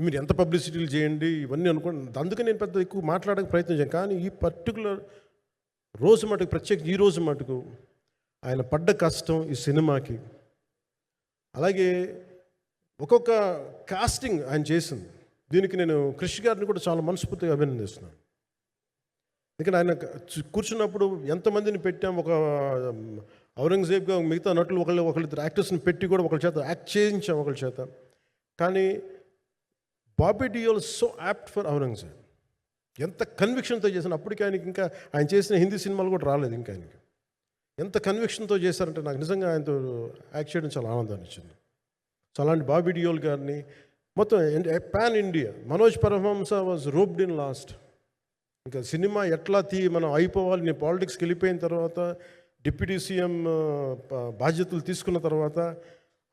మీరు ఎంత పబ్లిసిటీలు చేయండి ఇవన్నీ అనుకోండి. అందుకే నేను పెద్ద ఎక్కువ మాట్లాడడానికి ప్రయత్నించాను కానీ ఈ పర్టికులర్ రోజు మటుకు ప్రత్యేక ఈ రోజు మటుకు ఆయన పడ్డ కష్టం ఈ సినిమాకి. అలాగే ఒక్కొక్క కాస్టింగ్ ఆయన చేసింది. దీనికి నేను కృషి గారిని కూడా చాలా మనస్ఫూర్తిగా అభినందిస్తున్నాను. ఎందుకంటే ఆయన కూర్చున్నప్పుడు ఎంతమందిని పెట్టాం ఒక ఔరంగజేబ్గా మిగతా నటులు ఒకళ్ళు ఒకళ్ళిద్దరు యాక్టర్స్ని పెట్టి కూడా ఒకళ్ళ చేత యాక్ట్ చేయించాం ఒకళ్ళ చేత. కానీ Bobby Deol so apt for Aurangzeb ఎంత కన్విక్షన్తో చేసిన అప్పటికి ఆయనకి ఇంకా ఆయన చేసిన హిందీ సినిమాలు కూడా రాలేదు ఇంకా ఆయనకి. ఎంత కన్విక్షన్తో చేశారంటే నాకు నిజంగా ఆయనతో యాక్ట్ చేయడం చాలా ఆనందాన్ని ఇచ్చింది సో అలాంటి బాబీ డియోల్ గారిని మొత్తం pan India Manoj Paramahamsa was roped in last ఇంకా సినిమా ఎట్లా తీ మనం అయిపోవాలి నేను పాలిటిక్స్కి వెళ్ళిపోయిన తర్వాత డిప్యూటీ సీఎం బాధ్యతలు తీసుకున్న తర్వాత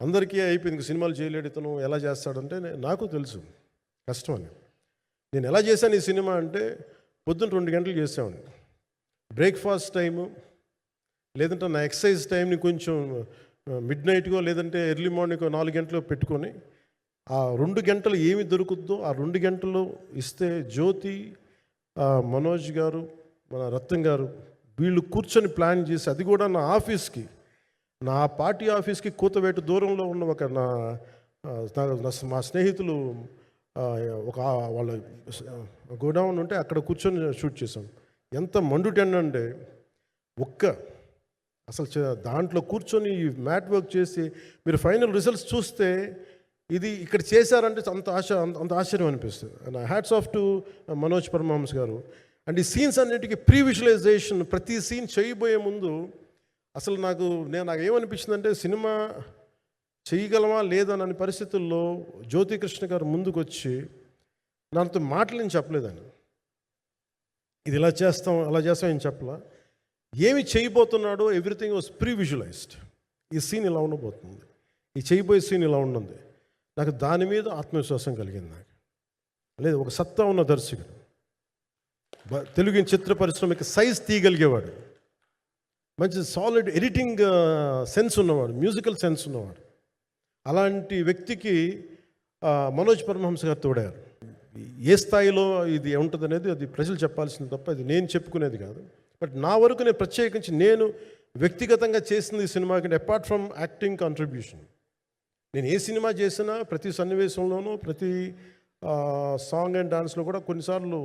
అందరికీ అయిపోయింది. సినిమాలు చేయలేడు ఇతను ఎలా చేస్తాడంటే నాకు తెలుసు. కష్టం అని నేను ఎలా చేశాను ఈ సినిమా అంటే పొద్దున్న రెండు గంటలు చేసామని బ్రేక్ఫాస్ట్ టైము లేదంటే నా ఎక్సర్సైజ్ టైంని కొంచెం మిడ్ నైట్కో లేదంటే ఎర్లీ మార్నింగ్ నాలుగు గంటలు పెట్టుకొని ఆ రెండు గంటలు ఏమి దొరుకుద్దో ఆ రెండు గంటలు ఇస్తే జ్యోతి మనోజ్ గారు మన రత్నం గారు వీళ్ళు కూర్చొని ప్లాన్ చేసి అది కూడా నా ఆఫీస్కి నా పార్టీ ఆఫీస్కి కూతవేటు దూరంలో ఉన్న ఒక నా మా స్నేహితులు ఒక వాళ్ళ గోడౌన్ ఉంటే అక్కడ కూర్చొని షూట్ చేసాం ఎంత మండుటి అంటే ఒక్క అసలు చ- దాంట్లో కూర్చొని మ్యాట్ వర్క్ చేసి మీరు ఫైనల్ రిజల్ట్స్ చూస్తే ఇది ఇక్కడ చేశారంటే అంత ఆశ అంత- అంత ఆశ్చర్యం అనిపిస్తుంది. Hats off to Manoj Paramahamsa గారు. అండ్ ఈ సీన్స్ అన్నిటికీ ప్రీ విజువలైజేషన్ ప్రతి సీన్ చేయబోయే ముందు అసలు నాకు నేను నాకు ఏమనిపించిందంటే సినిమా చేయగలమా లేదా పరిస్థితుల్లో జ్యోతికృష్ణ గారు ముందుకు వచ్చి నాతో మాటలు నేను చెప్పలేదని. ఇది ఇలా చేస్తాం అలా చేస్తాం ఏం చెప్పలా? ఏమి చేయబోతున్నాడో ఎవ్రీథింగ్ వాజ్ ప్రీ విజువలైజ్డ్ ఈ సీన్ ఇలా ఉండబోతుంది. ఈ చేయబోయే సీన్ ఇలా ఉండదు నాకు దాని మీద ఆత్మవిశ్వాసం కలిగింది నాకు. లేదు ఒక సత్తా ఉన్న దర్శకుడు. తెలుగు చిత్ర పరిశ్రమకి సైజ్ తీయగలిగేవాడు. మంచి సాలిడ్ ఎడిటింగ్ సెన్స్ ఉన్నవాడు మ్యూజికల్ సెన్స్ ఉన్నవాడు. అలాంటి వ్యక్తికి మనోజ్ పరమహంస గారు తోడారు. ఏ స్థాయిలో ఇది ఉంటుంది అనేది అది ప్రజలు చెప్పాల్సింది తప్ప ఇది నేను చెప్పుకునేది కాదు. బట్ నా వరకు నేను ప్రత్యేకించి నేను వ్యక్తిగతంగా చేసింది ఈ సినిమాకి అపార్ట్ ఫ్రమ్ యాక్టింగ్ కాంట్రిబ్యూషన్. నేను ఏ సినిమా చేసినా ప్రతి సన్నివేశంలోనూ ప్రతి సాంగ్ అండ్ డాన్స్లో కూడా కొన్నిసార్లు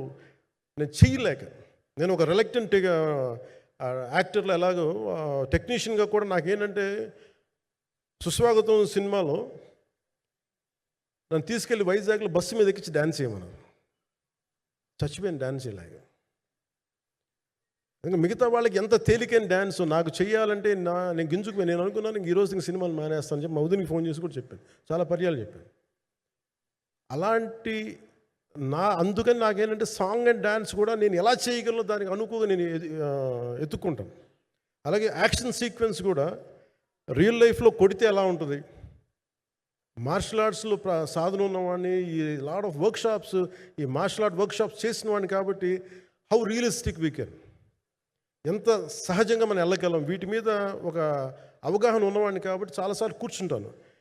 నేను చేయలేక నేను ఒక రిలక్టెంట్గా యాక్టర్లో ఎలాగో టెక్నీషియన్గా కూడా నాకేంటంటే సుస్వాగతం సినిమాలో నన్ను తీసుకెళ్ళి వైజాగ్లో బస్సు మీద ఎక్కించి డ్యాన్స్ చేయమన్నారు చచ్చిపోయిన డ్యాన్స్ చేయలేక ఇంకా మిగతా వాళ్ళకి ఎంత తేలికైన డ్యాన్స్ నాకు చేయాలంటే నా నేను గింజుకు నేను అనుకున్నాను ఇంక ఈ రోజు ఇంక సినిమాలు మానేస్తాను చెప్పి మా ఫోన్ చేసి కూడా చెప్పాను. చాలా పర్యాలు చెప్పాను. అలాంటి నా అందుకని నాకేంటంటే సాంగ్ అండ్ డ్యాన్స్ కూడా నేను ఎలా చేయగలను దానికి అనుకోగా నేను ఎత్తుక్కుంటాను. అలాగే యాక్షన్ సీక్వెన్స్ కూడా రియల్ లైఫ్లో కొడితే ఎలా ఉంటుంది? మార్షల్ ఆర్ట్స్లో ప్ర సాధన ఉన్నవాడిని ఈ లాడ్ ఆఫ్ వర్క్ షాప్స్ ఈ మార్షల్ ఆర్ట్ వర్క్ షాప్స్ చేసిన వాడిని కాబట్టి హౌ రియలిస్టిక్ వీ కెన్. ఎంత సహజంగా మనం వెళ్ళగలం. వీటి మీద ఒక అవగాహన ఉన్నవాడిని కాబట్టి చాలాసార్లు కూర్చుంటాను.